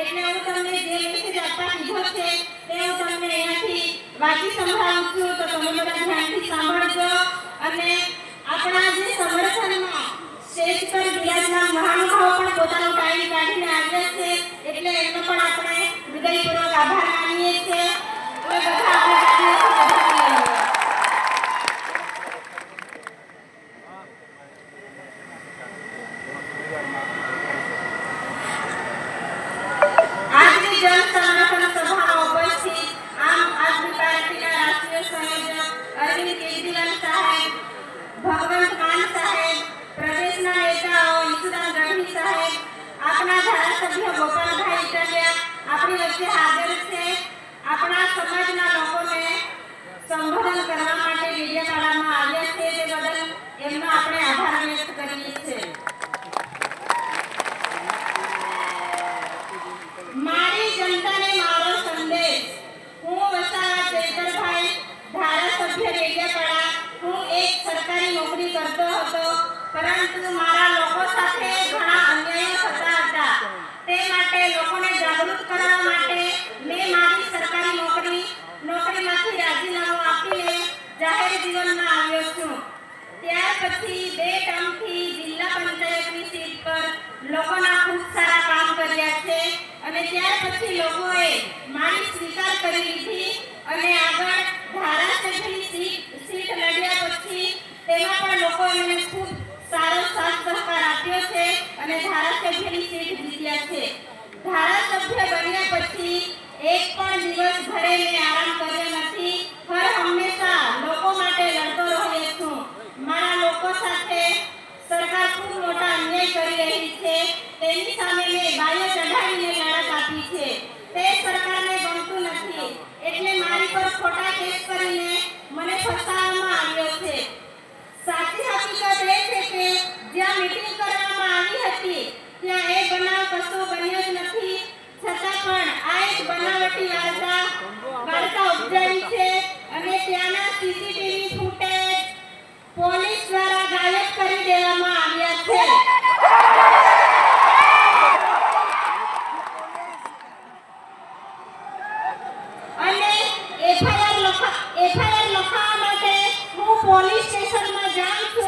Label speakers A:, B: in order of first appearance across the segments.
A: એટલે હું તમને જે મેસેજ આપવા દીધો છે તે હું તમને અહીંયાથી વાંચી સંભળાવું છું. તો તમે બધા ધ્યાનથી સાંભળજો. અને આપણા જે સંગઠનમાં સ્ટેજ પર બિરાજમાન મહાનુભાવો પણ પોતાનો ટાઈમ કાઢીને આવ્યા છે. એટલે એનો પણ આપણે હૃદયપૂર્વક આભાર માનીએ છીએ. બધા হাজার વિષય છે જીત્યા છે? ધારાસભ્ય બન્યા પછી એક પણ દિવસ ઘરે મેં આરામ કર્યો નથી. હર હંમેશા લોકો માટે લડતો રહ્યો છું. મારા લોકો સાથે સરકાર ખૂબ મોટા અન્યાય કરી રહી છે. તેની polícia, isso é uma jaca.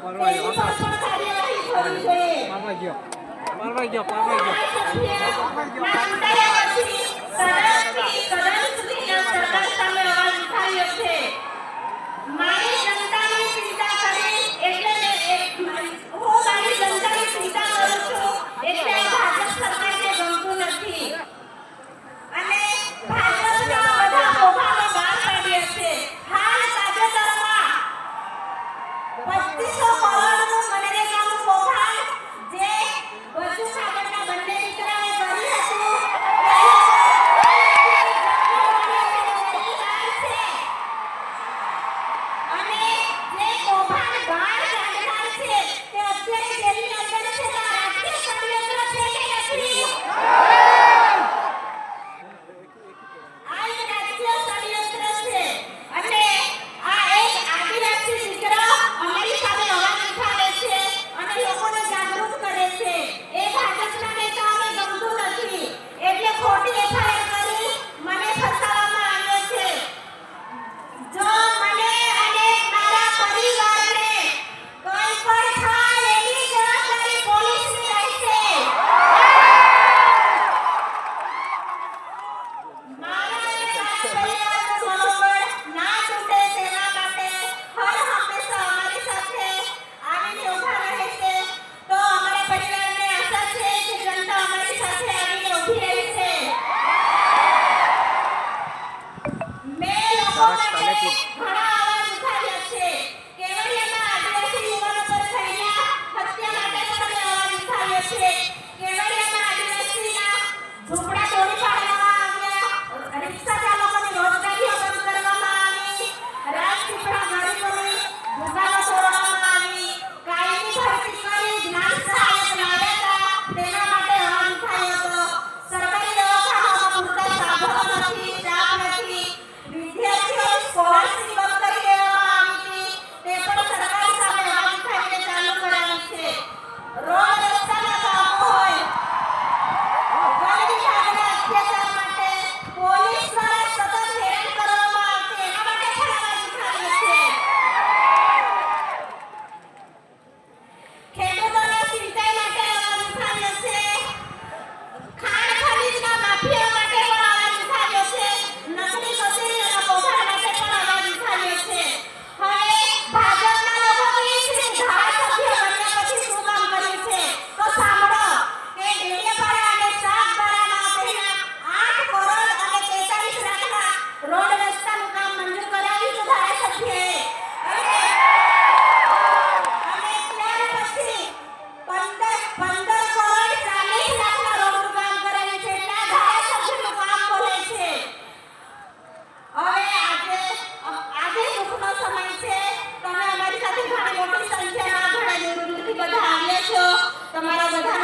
B: મારવા ગયો મારવા ગયો મારવા ગયો
A: મારવા ગયો તમારા બધા